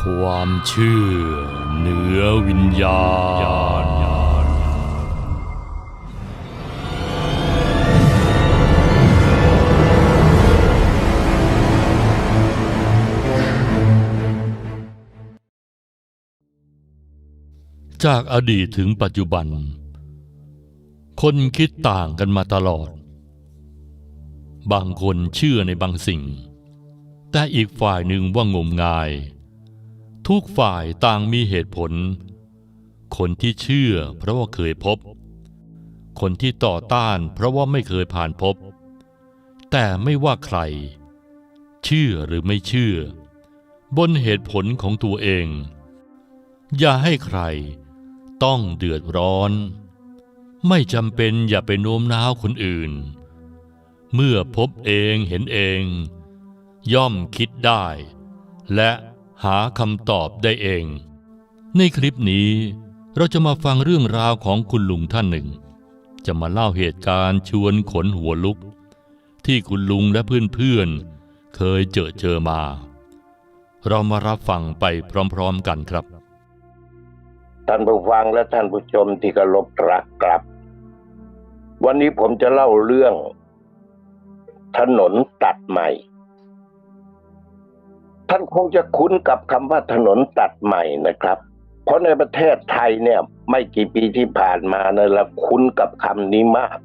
ความเชื่อเหนือวิญญาณ จากอดีตถึงปัจจุบัน คนคิดต่างกันมาตลอด บางคนเชื่อในบางสิ่ง แต่อีกฝ่ายหนึ่งว่างมงาย ทุกฝ่ายต่างมีเหตุผล คนที่เชื่อเพราะว่าเคยพบ คนที่ต่อต้านเพราะว่าไม่เคยผ่านพบ แต่ไม่ว่าใคร เชื่อหรือไม่เชื่อ บนเหตุผลของตัวเอง อย่าให้ใครต้องเดือดร้อน ไม่จำเป็นอย่าไปโน้มน้าวคนอื่น เมื่อพบเองเห็นเอง ย่อมคิดได้ และ หาคำตอบได้เอง ในคลิปนี้เราจะมาฟังเรื่องราวของคุณลุงท่านหนึ่ง จะมาเล่าเหตุการณ์ชวนขนหัวลุก ที่คุณลุงและเพื่อนๆ เคยเจอเจอมา เรามารับฟังไปพร้อมๆกันครับ ท่านผู้ฟังและท่านผู้ชมที่เคารพรักครับ วันนี้ผมจะเล่าเรื่อง ถนนตัดใหม่ ท่านคงจะคุ้นกับคำว่าถนนตัดใหม่นะครับ เพราะในประเทศไทยเนี่ยไม่กี่ปีที่ผ่านมาเนี่ยเราคุ้นกับคำนี้มาก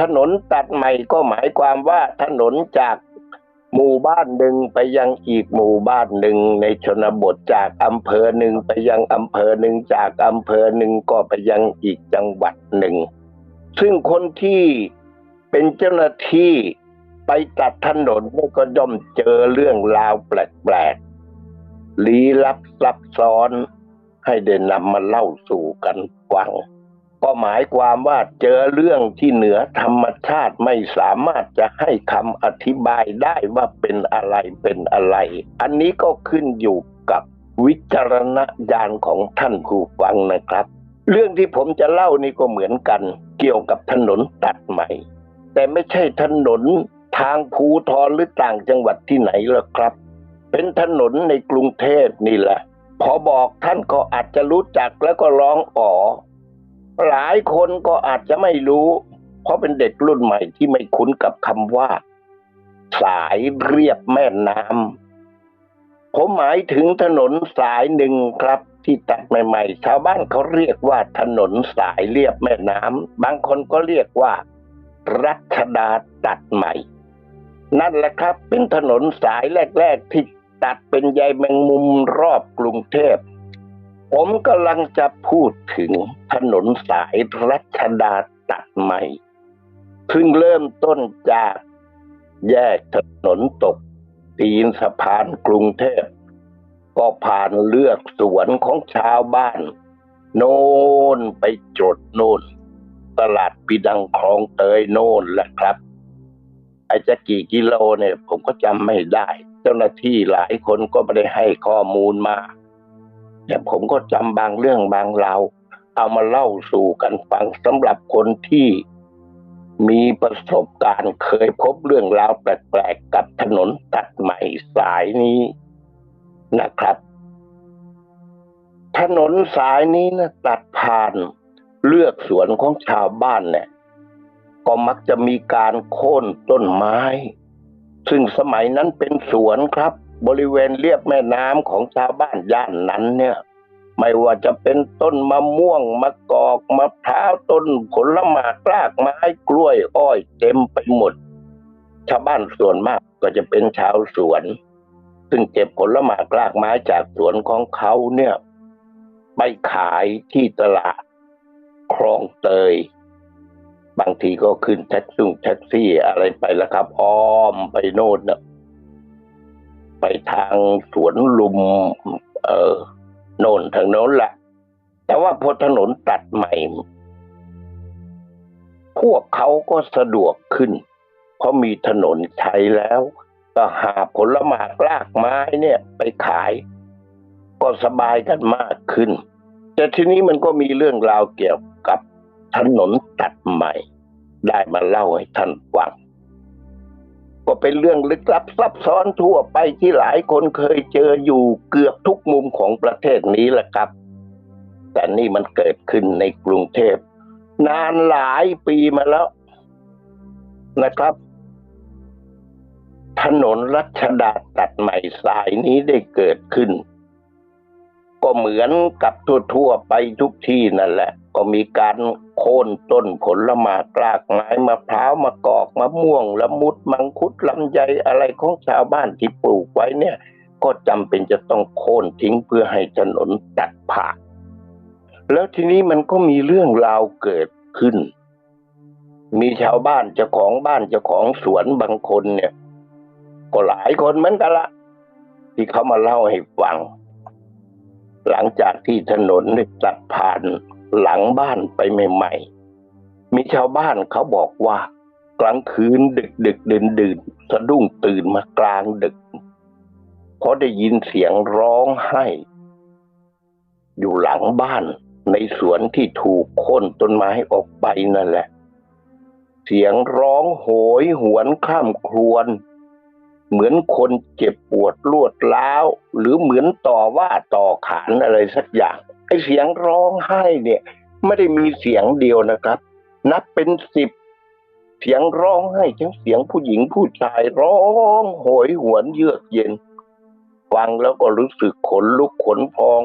ถนนตัดใหม่ก็หมายความว่าถนนจากหมู่บ้านหนึ่งไปยังอีกหมู่บ้านหนึ่งในชนบทจากอำเภอหนึ่งไปยังอำเภอหนึ่งจากอำเภอหนึ่งก็ไปยังอีกจังหวัดหนึ่ง ซึ่งคนที่เป็นเจ้าหน้าที่ ไปตัดถนนเนี่ก็ย่อมเจอเรื่องราวแปลกๆลี้ลับซับซ้อน ให้ได้นำมาเล่าสู่กันฟัง ก็หมายความว่าเจอเรื่องที่เหนือธรรมชาติไม่สามารถจะให้คำอธิบายได้ว่าเป็นอะไรเป็นอะไร อันนี้ก็ขึ้นอยู่กับวิจารณญาณของท่านผู้ฟังนะครับ เรื่องที่ผมจะเล่านี่ก็เหมือนกัน เกี่ยวกับถนนตัดใหม่ แต่ไม่ใช่ถนน ทางภูทรหรือต่างจังหวัดที่ไหนหรอกครับ เป็นถนนในกรุงเทพนี่แหละ พอบอกท่านก็อาจจะรู้จักแล้วก็ร้องอ๋อหลายคนก็อาจจะไม่รู้ เพราะเป็นเด็กรุ่นใหม่ที่ไม่คุ้นกับคำว่า สายเรียบแม่น้ำผมหมายถึงถนนสายหนึ่งครับ ที่ตัดใหม่ ๆ ชาวบ้านเขาเรียกว่าถนนสายเรียบแม่น้ำบางคนก็เรียกว่า รัชดาตัดใหม่ นั่นแหละครับ เป็นถนนสายแรก ๆ ที่ตัดเป็นใยแมงมุมรอบกรุงเทพ ผมกำลังจะพูดถึงถนนสายรัชดาตัดใหม่ซึ่งเริ่มต้นจากแยกถนนตกตีนสะพานกรุงเทพ ก็ผ่านเลือกสวนของชาวบ้าน โน่นไปจดโน่น ตลาดปีดังคลองเตยโน่นแหละครับ ไอ้จะกี่กิโลเนี่ยผมก็จำไม่ได้ เจ้าหน้าที่หลายคนก็ไม่ได้ให้ข้อมูลมาแต่ผมก็จำบางเรื่องบางราวเอามาเล่าสู่กันฟังสำหรับคนที่มีประสบการณ์เคยพบเรื่องราวแปลกๆกับถนนตัดใหม่สายนี้นะครับ ถนนสายนี้นะตัดผ่านเลือกสวนของชาวบ้านเนี่ย ก็มักจะมีการโค่นต้นไม้ ซึ่งสมัยนั้นเป็นสวนครับ บริเวณเรียบแม่น้ำของชาวบ้านย่านนั้นเนี่ย ไม่ว่าจะเป็นต้นมะม่วงมะกอกมะพร้าวต้นผลไม้รากไม้กล้วยอ้อยเต็มไปหมด ชาวบ้านส่วนมากก็จะเป็นชาวสวน ซึ่งเก็บผลไม้รากไม้จากสวนของเขาเนี่ยไปขายที่ตลาดคลองเตย บางทีก็ขึ้นแท็กซี่แท็กซี่อะไรไปแล้วครับ อ้อมไปโน่นนะไปทางสวนลุม เออโน่นทางโน้นแหละแต่ว่าพอถนนตัดใหม่ พวกเขาก็สะดวกขึ้น เพราะมีถนนใช้แล้ว ก็หาผลไม้รากไม้เนี่ย ไปขาย ก็สบายกันมากขึ้น แต่ทีนี้มันก็มีเรื่องราวเกี่ยวกับ ถนนตัดใหม่ ได้มาเล่าให้ท่านฟังก็เป็นเรื่องลึกลับซับซ้อนทั่วไปที่หลายคนเคยเจออยู่เกือบทุกมุมของประเทศนี้แหละครับ แต่นี่มันเกิดขึ้นในกรุงเทพ นานหลายปีมาแล้วนะครับ ถนนรัชดาตัดใหม่สายนี้ได้เกิดขึ้น ก็เหมือนกับทั่วๆไปทุกที่นั่นแหละ ก็มีการโค่นต้นผลหมากกลากไม้มะพร้าวมะกอกมะม่วงละมุดมังคุดลำไยอะไรของชาวบ้านที่ปลูกไว้เนี่ย ก็จำเป็นจะต้องโค่นทิ้งเพื่อให้ถนนตัดผ่านแล้วทีนี้มันก็มีเรื่องราวเกิดขึ้น มีชาวบ้านเจ้าของบ้านเจ้าของสวนบางคนเนี่ย ก็หลายคนเหมือนกันละที่เขามาเล่าให้ฟัง หลังจากที่ถนนได้ตัดผ่าน หลังบ้านไปใหม่ๆ มีชาวบ้านเขาบอกว่า กลางคืนดึกดึกดื่นดื่นๆสะดุ้งตื่นมากลางดึกเพราะได้ยินเสียงร้องไห้ อยู่หลังบ้านในสวนที่ถูกโค่นต้นไม้ออกไปนั่นแหละ เสียงร้องโหยหวนข้ามครวญเหมือนคนเจ็บปวดรวดร้าว หรือเหมือนต่อว่าต่อขานอะไรสักอย่าง ไอ้เสียงร้องไห้เนี่ย ไม่ได้มีเสียงเดียวนะครับ นับเป็นสิบเสียงร้องไห้ทั้งเสียงผู้หญิงผู้ชายร้องโหยหวนเยือกเย็น ฟังแล้วก็รู้สึกขนลุกขนพอง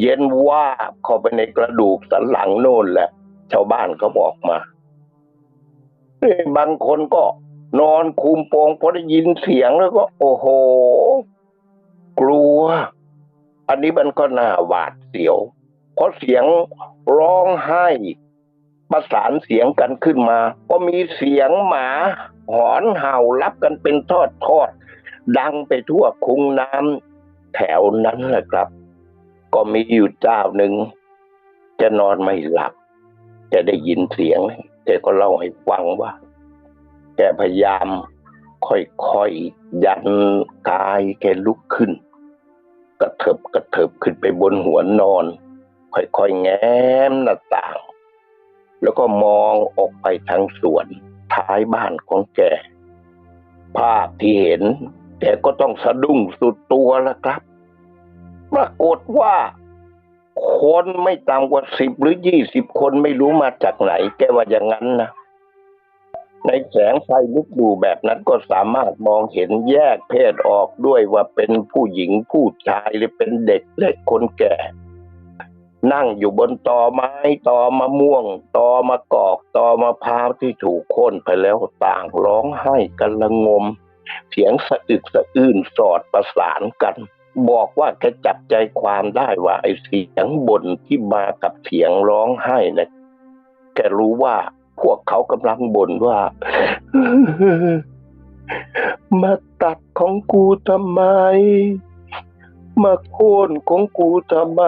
เย็นว่าเข้าไปในกระดูกสันหลังโน่นแหละ ชาวบ้านก็บอกมาบางคนก็นอนคุมโปงพอได้ยินเสียงแล้วก็ โอ้โห กลัว อันนี้มันก็น่าหวาดเสียว เพราะเสียงร้องไห้ประสานเสียงกันขึ้นมา ก็มีเสียงหมาหอนเห่ารับกันเป็นทอดทอด ดังไปทั่วคุงน้ำแถวนั้นแหละครับ ก็มีอยู่เจ้าหนึ่ง จะนอนไม่หลับ จะได้ยินเสียงแกก็เล่าให้ฟังว่าแกพยายามค่อยๆยันกายแกลุกขึ้น กระเถิบกระเถิบขึ้นไปบนหัวนอน ค่อยๆแง้มหน้าต่าง แล้วก็มองออกไปทางสวนท้ายบ้านของแก ภาพที่เห็นแกก็ต้องสะดุ้งสุดตัวแล้วครับ ปรากฏว่าคนไม่ต่ำกว่าสิบหรือยี่สิบคนไม่รู้มาจากไหน แกว่าอย่างนั้นนะ ในแสงไฟลุกดูแบบนั้นก็สามารถมองเห็นแยกเพศออกด้วยว่าเป็นผู้หญิงผู้ชายหรือเป็นเด็กเล็กคนแก่ นั่งอยู่บนตอไม้ตอมะม่วงตอมะกอกตอมะพร้าวที่ถูกโค่นไปแล้วต่างร้องไห้กันละงม เสียงสะอึกสะอื้นสอดประสานกันบอกว่าแกจับใจความได้ว่าไอ้เสียงบ่นที่มากับเสียงร้องไห้นะแกรู้ว่า เขากำลังบ่นว่า มาตัดของกูทำไม มาโค่นของกูทำไม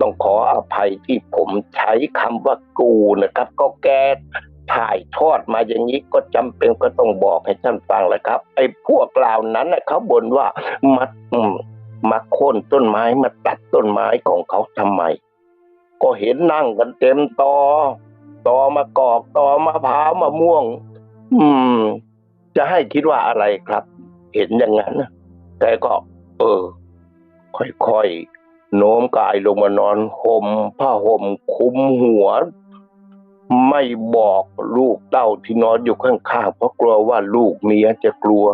ต้องขออภัยที่ผมใช้คำว่ากูนะครับ ก็แกถ่ายทอดมาอย่างนี้ก็จำเป็นก็ต้องบอกให้ท่านฟังแหละครับ ไอ้พวกเหล่านั้นนะเขาบ่นว่ามามมาโค่นต้นไม้มาตัดต้นไม้ของเขาทำไม ก็เห็นนั่งกันเต็มตอ ตอมากอกตอมะพร้าวมะม่วง อืม จะให้คิดว่าอะไรครับ เห็นอย่างนั้นนะแต่ก็ เออ ค่อยๆโน้มกายลงมานอนห่มผ้าห่มคุมหัว ไม่บอกลูกเต้าที่นอนอยู่ข้างๆเพราะกลัวว่าลูกเมียจะกลัว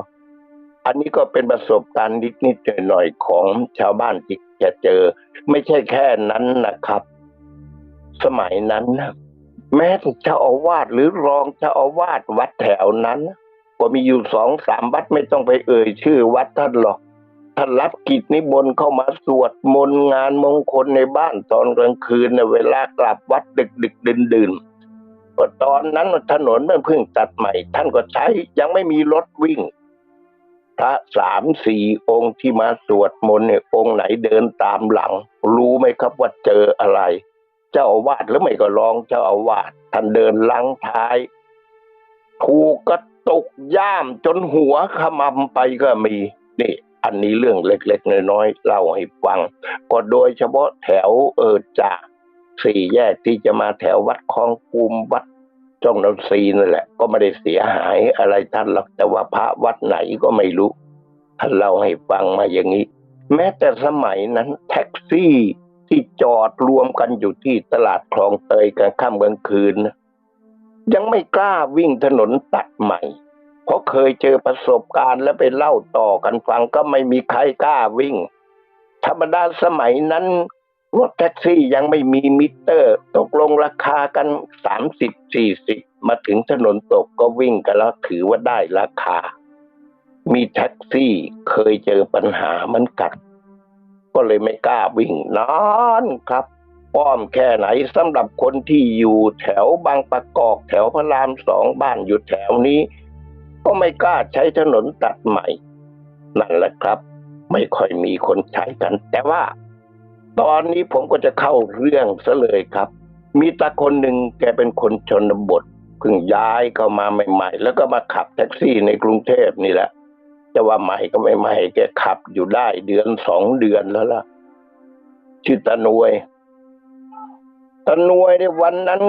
อันนี้ก็เป็นประสบการณ์นิดๆหน่อยๆของชาวบ้านที่จะเจอ ไม่ใช่แค่นั้นนะครับ สมัยนั้นนะ แม้แต่เจ้าอาวาสหรือรองเจ้าอาวาสวัดแถวนั้น ก็มีอยู่สองสามวัดไม่ต้องไปเอ่ย ชื่อวัดท่านหรอกท่านรับกิจนิมนต์เข้ามาสวดมนต์งานมงคลในบ้านตอนกลางคืนในเวลากลับวัดดึกดึกดื่นดื่นก็ตอนนั้นถนนมันเพิ่งตัดใหม่ ท่านก็ใช้ยังไม่มีรถวิ่งพระสามสี่องค์ที่มาสวดมนต์เนี่ยองค์ไหนเดินตามหลัง รู้ไหมครับว่าเจออะไร เจ้าอาวาสหรือไม่ก็รองเจ้าอาวาสท่านเดินลังท้ายถูกกระตุกย่ามจนหัวขมำไปก็มีนี่อันนี้เรื่องเล็กๆน้อยๆเล่าให้ฟัง ก็โดยเฉพาะแถวเออจากสี่แยกที่จะมาแถววัดคลองปูมวัดจ้องนนทรีนั่นแหละ ก็ไม่ได้เสียหายอะไรท่านหรอกแต่ว่าพระวัดไหนก็ไม่รู้ท่านเล่าให้ฟังมาอย่างนี้ แม้แต่สมัยนั้นแท็กซี่ ที่จอดรวมกันอยู่ที่ตลาดคลองเตยกลางค่ำกลางคืนนะยังไม่กล้าวิ่งถนนตัดใหม่ เพราะเคยเจอประสบการณ์แล้วไปเล่าต่อกันฟังก็ไม่มีใครกล้าวิ่ง ธรรมดาสมัยนั้นรถแท็กซี่ยังไม่มีมิเตอร์ ตกลงราคากันสามสิบสี่สิบมาถึงถนนตกก็วิ่งกันแล้วถือว่าได้ราคา มีแท็กซี่เคยเจอปัญหาเหมันกัด ก็เลยไม่กล้าวิ่งนานครับป้อมแค่ไหนสำหรับคนที่อยู่แถวบางประกอบแถวพระรามสองบ้านอยู่แถวนี้ ก็ไม่กล้าใช้ถนนตัดใหม่ นั่นแหละครับ ไม่ค่อยมีคนใช้กัน แต่ว่า ตอนนี้ผมก็จะเข้าเรื่องซะเลยครับ มีตาคนหนึ่งแกเป็นคนชนบทเพิ่งย้ายเข้ามาใหม่ ๆ แล้วก็มาขับแท็กซี่ในกรุงเทพนี่แหละ จะว่าใหม่ก็ไม่ใหม่แกขับอยู่ได้เดือนสองเดือนแล้วล่ะ ชื่อตานวยตานวยในวันนั้น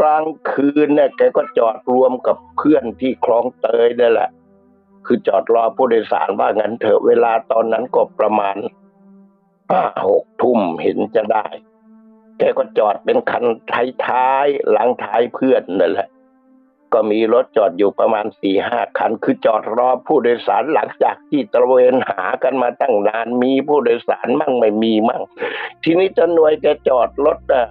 กลางคืนเนี่ยแกก็จอดรวมกับเพื่อนที่คลองเตยนั่นแหละ คือจอดรอผู้โดยสารว่างั้นเถอะเวลาตอนนั้นก็ประมาณห้าหกทุ่มเห็นจะได้ แกก็จอดเป็นคันท้ายๆหลังท้ายเพื่อนนั่นแหละ ก็มีรถจอดอยู่ประมาณสี่ห้าคัน คือจอดรอผู้โดยสารหลังจากที่ตระเวนหากันมาตั้งนานมีผู้โดยสารมั่งไม่มีมั่ง ทีนี้ตาหน่วยแกจอดรถอะ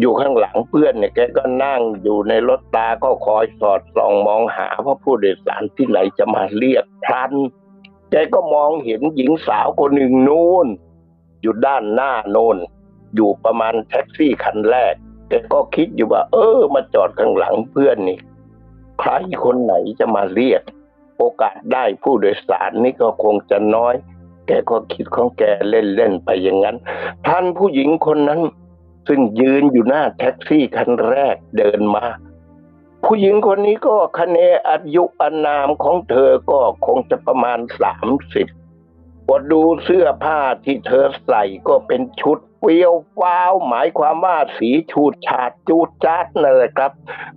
อยู่ข้างหลังเพื่อนเนี่ยแกก็นั่งอยู่ในรถตาก็คอยสอดส่องมองหาว่าผู้โดยสารที่ไหนจะมาเรียกพลันแกก็มองเห็นหญิงสาวคนหนึ่งนู่นอยู่ด้านหน้าโนนอยู่ประมาณแท็กซี่คันแรก แกก็คิดอยู่ว่า เออ มาจอดข้างหลังเพื่อนนี่ ใครคนไหนจะมาเรียก โอกาสได้ผู้โดยสารนี่ก็คงจะน้อย แกก็คิดของแกเล่นๆไปอย่างนั้น ท่านผู้หญิงคนนั้น ซึ่งยืนอยู่หน้าแท็กซี่คันแรกเดินมา ผู้หญิงคนนี้ก็คะเนอายุอนามของเธอก็คงจะประมาณสามสิบอดูเสื้อผ้าที่เธอใส่ก็เป็นชุด เปียวฟ้าว หมายความว่าสีชูดฉาดจูดจาดนั่นแหละครับ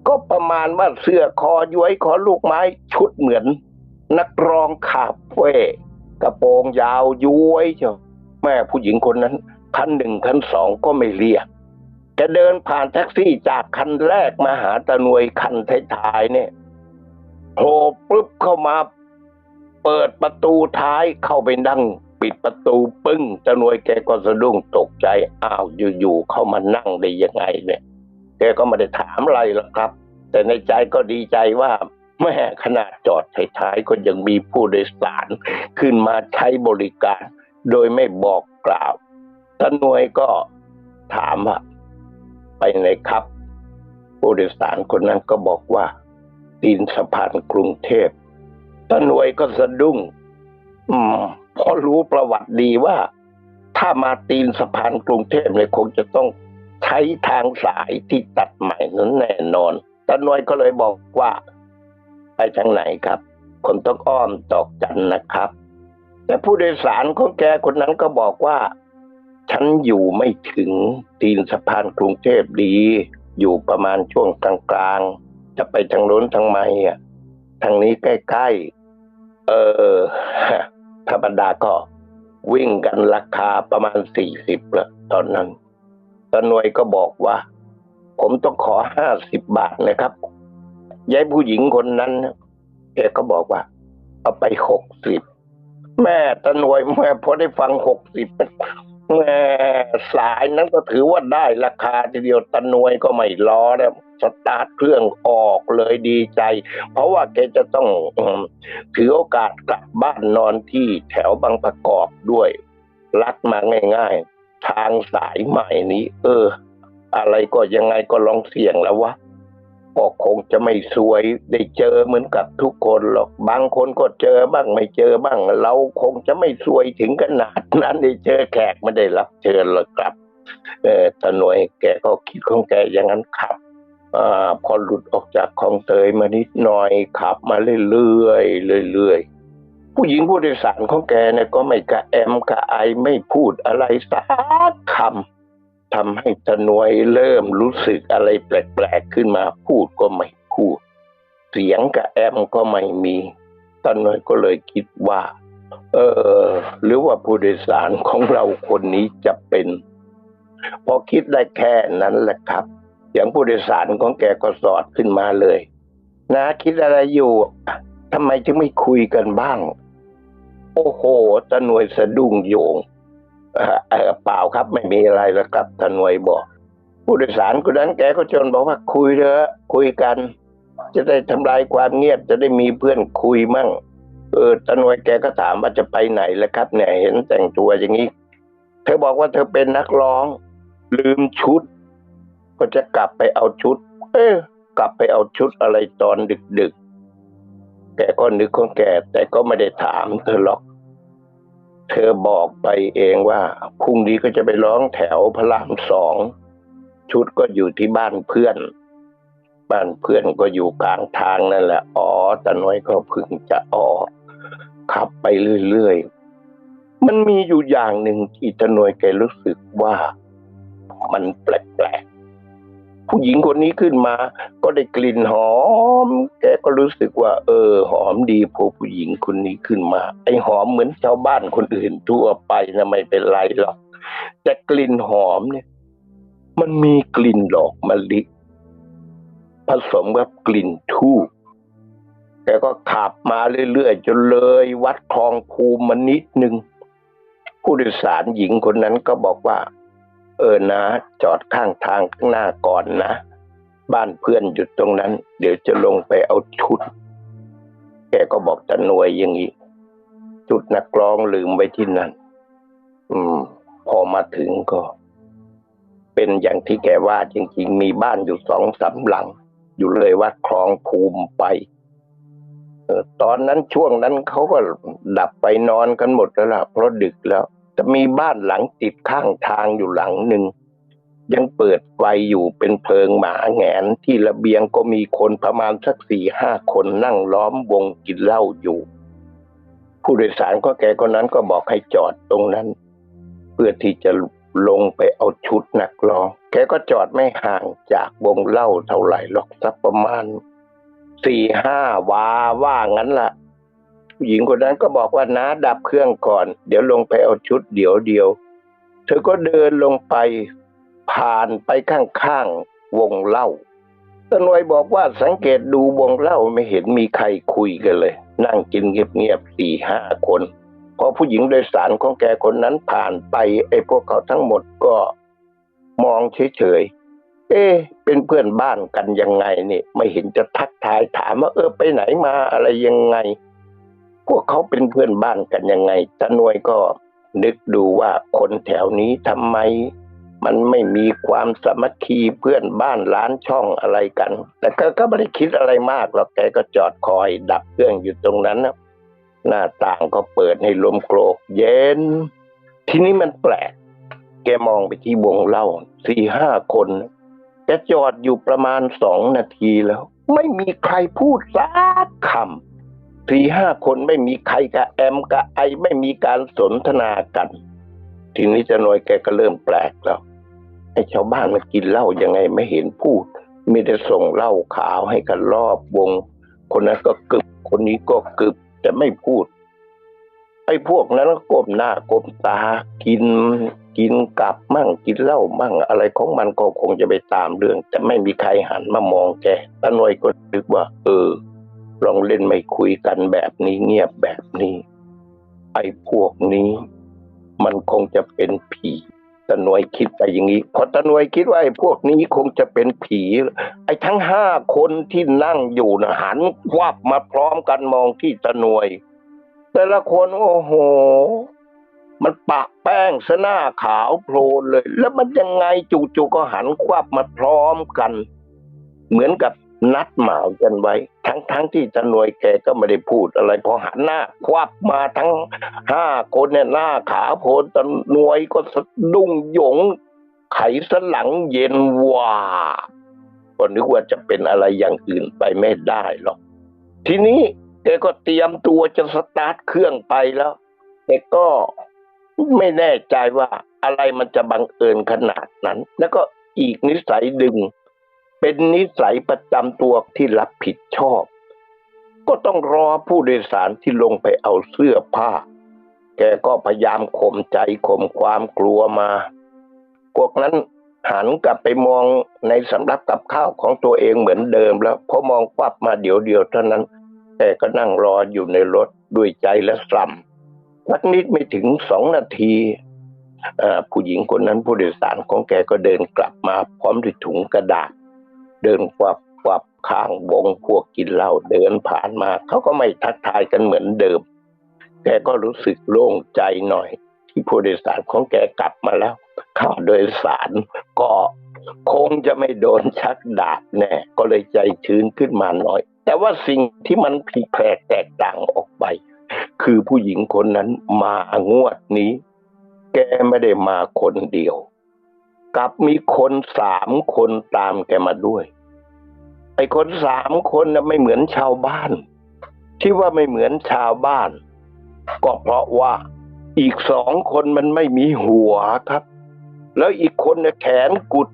ก็ประมาณว่าเสื้อคอย้วยคอลูกไม้ชุดเหมือน นักร้องคาเฟ่กระโปรงยาวย้วยเชียวแม่ผู้หญิงคนนั้นคันหนึ่งคันสองก็ไม่เรียกแกเดินผ่านแท็กซี่จากคันแรกมาหาตาหนวยคันท้ายๆเนี่ยโผล่ปุ๊บเข้ามา เปิดประตูท้ายเข้าไปนั่ง ปิดประตูปึ้งตาหนวยแกก็สะดุ้งตกใจอ้าวอยู่ๆเข้ามานั่งได้ยังไงเนี่ยแกก็ไม่ได้ถามอะไรหรอกครับ แต่ในใจก็ดีใจว่าแม่ขนาดจอดท้ายๆก็ยังมีผู้โดยสารขึ้นมาใช้บริการ โดยไม่บอกกล่าวตาหนวยก็ถามว่าไปไหนครับ ผู้โดยสารคนนั้นก็บอกว่าตีนสะพานกรุงเทพตาหนวยก็สะดุ้ง อืม เพราะรู้ประวัติดีว่า ถ้ามาตีนสะพานกรุงเทพเนี่ยคงจะต้องใช้ทางสายที่ตัดใหม่นั้นแน่นอนตาหนวยก็เลยบอกว่า ไปทางไหนครับคนต้องอ้อมตอกจันนะครับแต่ผู้โดยสารของแกคนนั้นก็บอกว่า ฉันอยู่ไม่ถึงตีนสะพานกรุงเทพดี อยู่ประมาณช่วงกลางๆจะไปทางโน้นทางไม่อะทางนี้ใกล้ๆ เออ ธรรมดาก็วิ่งกันราคาประมาณสี่สิบละตอนนั้นตาหน่วยก็บอกว่า ผมต้องขอห้าสิบบาทนะครับยายผู้หญิงคนนั้นแกก็บอกว่า เอาไปหกสิบแม่ตาหน่วยแม่พอได้ฟังหกสิบ สายนั้นก็ถือว่าได้ราคาทีเดียวตาหน่วยก็ไม่รอแล้วสตาร์ทเครื่องออกเลยดีใจ เพราะว่าแกจะต้องถือโอกาสกลับบ้านนอนที่แถวบางประกอบด้วย ลัดมาง่าย ๆ ทางสายใหม่นี้ เออ อะไรก็ยังไงก็ลองเสี่ยงแล้ววะ ก็คงจะไม่สวยได้เจอเหมือนกับทุกคนหรอก บางคนก็เจอบ้างไม่เจอบ้าง เราคงจะไม่สวยถึงขนาดนั้นได้เจอแขกไม่ได้รับเชิญหรอกครับเออตาหน่วยแกก็คิดของแกอย่างนั้นครับอพอหลุดออกจากคลองเตยมานิดหน่อยขับมาเรื่อยๆเรื่อยๆผู้หญิงผู้โดยสารของแกเนี่ยก็ไม่กระแอมกระไอไม่พูดอะไรสักคำ ทำให้ตะนวยเริ่มรู้สึกอะไรแปลกๆขึ้นมาพูดก็ไม่พูด เสียงกับแอมก็ไม่มีตะนวยก็เลยคิดว่า เออ หรือว่าผู้โดยสารของเราคนนี้จะเป็น พอคิดได้แค่นั้นแหละครับเสียงผู้โดยสารของแกก็สอดขึ้นมาเลย นะคิดอะไรอยู่ทำไมถึงไม่คุยกันบ้าง โอ้โหตะหนวยสะดุ้งโยง เปล่าครับไม่มีอะไรแล้วครับตะหนวยบอก ผู้โดยสารคนนั้นแกก็จนบอกว่าคุยเถอะคุยกัน จะได้ทำลายความเงียบจะได้มีเพื่อนคุยมั่ง เออตนวยแกก็ถามว่าจะไปไหนแล้วครับ เนี่ยเห็นแต่งตัวอย่างนี้ เธอบอกว่าเธอเป็นนักร้อง ลืมชุด ก็จะกลับไปเอาชุด เอ๊กลับไปเอาชุดอะไรตอนดึกๆแกก็นึกของแกแต่ก็ไม่ได้ถามเธอหรอก เธอบอกไปเองว่าพรุ่งนี้ก็จะไปร้องแถวพระรามสองชุดก็อยู่ที่บ้านเพื่อน บ้านเพื่อนก็อยู่กลางทางนั่นแหละอ๋อตาน้อยก็พึ่งจะอ๋อขับไปเรื่อยๆ มันมีอยู่อย่างหนึ่งที่ตาน้อยแกรู้สึกว่ามันแปลกๆ ผู้หญิงคนนี้ขึ้นมา ก็ได้กลิ่นหอม แกก็รู้สึกว่า เออ หอมดีพอผู้หญิงคนนี้ขึ้นมา ไอหอมเหมือนชาวบ้านคนอื่นทั่วไปนะไม่เป็นไรหรอกแต่กลิ่นหอมเนี่ย มันมีกลิ่นดอกมะลิผสมกับกลิ่นทูบแกก็ขับมาเรื่อยๆจนเลยวัดคลองภูมิมานิดนึง ผู้โดยสารหญิงคนนั้นก็บอกว่า เออนะ จอดข้างทางข้างหน้าก่อนนะ บ้านเพื่อนอยู่ตรงนั้น เดี๋ยวจะลงไปเอาชุด แกก็บอกตะหนวยอย่างนี้ชุดนักร้องลืมไว้ที่นั่น อืม พอมาถึงก็ เป็นอย่างที่แกว่าจริง ๆ มีบ้านอยู่สองสามหลัง อยู่เลยวัดคลองภูมิไปเออตอนนั้นช่วงนั้นเขาก็ดับไปนอนกันหมดแล้วล่ะเพราะดึกแล้ว จะมีบ้านหลังติดข้างทางอยู่หลังหนึ่ง ยังเปิดไฟอยู่เป็นเพลิงหมาแหงนที่ระเบียงก็มีคนประมาณสักสี่ห้าคนนั่งล้อมวงกินเหล้าอยู่ ผู้โดยสารก็แกคนนั้นก็บอกให้จอดตรงนั้น เพื่อที่จะลงไปเอาชุดนักร้อง แกก็จอดไม่ห่างจากวงเล่าเท่าไหร่หรอกสักประมาณสี่ห้าวาว่างั้นล่ะ ผู้หญิงคนนั้นก็บอกว่านะดับเครื่องก่อน เดี๋ยวลงไปเอาชุดเดี๋ยวเดียว เธอก็เดินลงไปผ่านไปข้างๆวงเล่าตนวยบอกว่าสังเกตดูวงเล่าไม่เห็นมีใครคุยกันเลย นั่งกินเงียบๆสี่ห้าคน พอผู้หญิงโดยสารของแกคนนั้นผ่านไปไอ้พวกเขาทั้งหมดก็มองเฉยๆ เอ๊เป็นเพื่อนบ้านกันยังไงนี่ไม่เห็นจะทักทายถามว่าเออไปไหนมาอะไรยังไง พวกเขาเป็นเพื่อนบ้านกันยังไงตาหนวยก็นึกดูว่าคนแถวนี้ทำไม มันไม่มีความสามัคคีเพื่อนบ้านร้านช่องอะไรกัน แต่ก็ก็ไม่ได้คิดอะไรมากหรอกแกก็จอดคอยดับเครื่องอยู่ตรงนั้นนะหน้าต่างก็เปิดให้ลมโกรกเย็น ทีนี้มันแปลก แกมองไปที่วงเล่าสี่ห้าคนนะแกจอดอยู่ประมาณสองนาทีแล้ว ไม่มีใครพูดสักคำ สี่ห้าคนไม่มีใครกับแอมกับไอไม่มีการสนทนากัน ทีนี้จะน้อยแกก็เริ่มแปลกแล้วไอ้ชาวบ้านมันกินเหล้ายังไงไม่เห็นพูดมีแต่ส่งเหล้าขาวให้กันรอบวง คนนั้นก็กึบ คนนี้ก็กึบแต่ไม่พูด ไอ้พวกนั้นก็ก้มหน้าก้มตา กินกินกลับมั่งกินเหล้ามั่งอะไรของมันก็คงจะไปตามเรื่อง แต่ไม่มีใครหันมามองแกตาหน่วยก็นึกว่า เออ ลองเล่นไม่คุยกันแบบนี้เงียบแบบนี้ ไอ้พวกนี้ มันคงจะเป็นผีตาหน่วยคิดไปอย่างนี้พอตาหน่วยคิดว่าไอ้พวกนี้คงจะเป็นผี ไอ้ทั้งห้าคนที่นั่งอยู่นะหันควับมาพร้อมกันมองที่ตาหน่วย แต่ละคนโอ้โห มันปากแป้งซะหน้าขาวโพลนเลย แล้วมันยังไงจู่ๆก็หันควับมาพร้อมกัน เหมือนกับ นัดหมายกันไว้ ทั้งๆที่ตาหน่วยแกก็ไม่ได้พูดอะไร พอหันหน้า ควับมาทั้งห้าคนเนี่ยหน้าขาโพลนตาหน่วยก็สะดุ้งหยง ไขสันหลังเย็นว่าก็นึกว่าจะเป็นอะไรอย่างอื่นไปไม่ได้หรอก ทีนี้แกก็เตรียมตัวจะสตาร์ทเครื่องไปแล้วแต่ก็ไม่แน่ใจว่าอะไรมันจะบังเอิญขนาดนั้น แล้วก็อีกนิสัยดึง เป็นนิสัยประจำตัวที่รับผิดชอบ ก็ต้องรอผู้โดยสารที่ลงไปเอาเสื้อผ้า แกก็พยายามข่มใจข่มความกลัวมาพวกนั้นหันกลับไปมองในสำรับกับข้าวของตัวเองเหมือนเดิมแล้วพอมองปับมาเดี๋ยวเดียวเท่านั้นแกก็นั่งรออยู่ในรถด้วยใจและสั่มสักนิดไม่ถึงสองนาทีผู้หญิงคนนั้นผู้โดยสารของแกก็เดินกลับมาพร้อมด้วยถุงกระดาษ เดินกวับกวับข้างวงพวกกินเหล้าเดินผ่านมาเขาก็ไม่ทักทายกันเหมือนเดิม แกก็รู้สึกโล่งใจหน่อย ที่ผู้โดยสารของแกกลับมาแล้วข้าโดยสารก็คงจะไม่โดนชักดาบแน่ก็เลยใจชื้นขึ้นมาหน่อย แต่ว่าสิ่งที่มันผิดแปลกแตกต่างออกไป คือผู้หญิงคนนั้นมางวดนี้ แกไม่ได้มาคนเดียว กลับมีคนสามคนตามแกมาด้วย ไอ้คนสามคนน่ะไม่เหมือนชาวบ้าน ที่ว่าไม่เหมือนชาวบ้าน ก็เพราะว่าอีกสองคนมันไม่มีหัวครับ แล้วอีกคนเนี่ยแขนกุด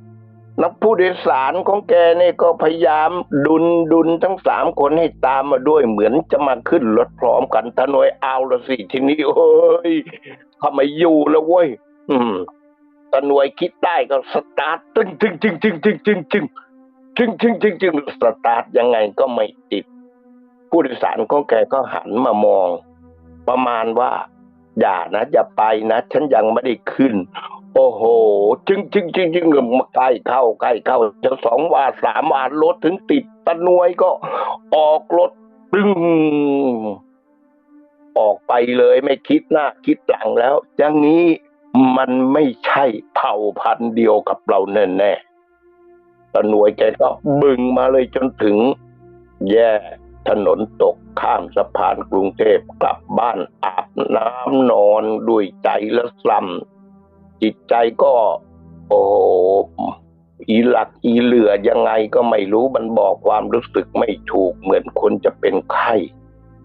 นักผู้โดยสารของแกเนี่ยก็พยายามดุนดุนทั้งสามคนให้ตามมาด้วยเหมือนจะมาขึ้นรถพร้อมกันทนวยเอาละสิทีนี้โอ้ยทำไมอยู่แล้วเว้ย อืม ตะหนวยคิดได้ก็สตาร์ทตึงตึงตึงตึงตึงตึงตึงตึงตึงตึงตึงสตาร์ทยังไงก็ไม่ติด ผู้โดยสารของแกก็หันมามอง ประมาณว่า อย่านะอย่าไปนะฉันยังไม่ได้ขึ้น โอ้โหจึงจึงจึงจึงมาใกล้เข้าใกล้เข้าจะสองวาสามวารถถึงติดตะนวยก็ออกรถตึงออกไปเลยไม่คิดหน้าคิดหลังแล้วอย่างนี้ มันไม่ใช่เผ่าพันธุ์เดียวกับเราแน่แน่ๆตหน่วยแกก็บึงมาเลยจนถึง แย่ถนนตกข้ามสะพานกรุงเทพกลับบ้านอาบน้ำนอนด้วยใจและซ้ำจิตใจก็ โอ้อีหลักอีเหลือยังไงก็ไม่รู้มันบอกความรู้สึกไม่ถูกเหมือนคนจะเป็นไข้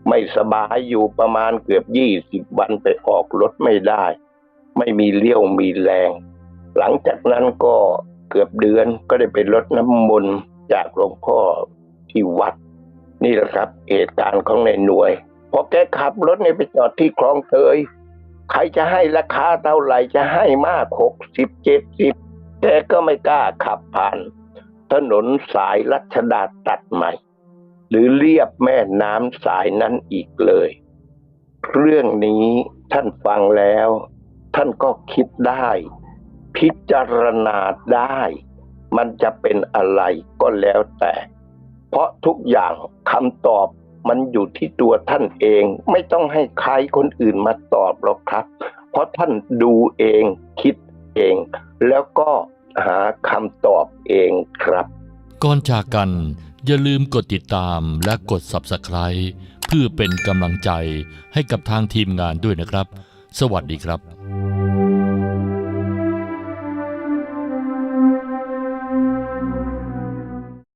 ไม่สบายอยู่ประมาณเกือบยี่สิบวันไปออกรถไม่ได้ ไม่มีเลี้ยวมีแรง หลังจากนั้นก็เกือบเดือนก็ได้ไปรดน้ำมนต์จากหลวงพ่อที่วัด นี่แหละครับเหตุการณ์ของในหน่วยพอแกขับรถเนี่ยไปจอดที่คลองเตยใครจะให้ราคาเท่าไหร่จะให้มากหกสิบเจ็ดสิบแกก็ไม่กล้าขับผ่าน ถนนสายรัชดาตัดใหม่ หรือเรียบแม่น้ำสายนั้นอีกเลย เรื่องนี้ท่านฟังแล้ว ท่านก็คิดได้ พิจารณาได้ มันจะเป็นอะไรก็แล้วแต่ เพราะทุกอย่างคำตอบมันอยู่ที่ตัวท่านเอง ไม่ต้องให้ใครคนอื่นมาตอบหรอกครับ เพราะท่านดูเองคิดเอง แล้วก็หาคำตอบเองครับ ก่อนจากกัน อย่าลืมกดติดตามและกด Subscribe เพื่อเป็นกำลังใจให้กับทางทีมงานด้วยนะครับ สวัสดีครับ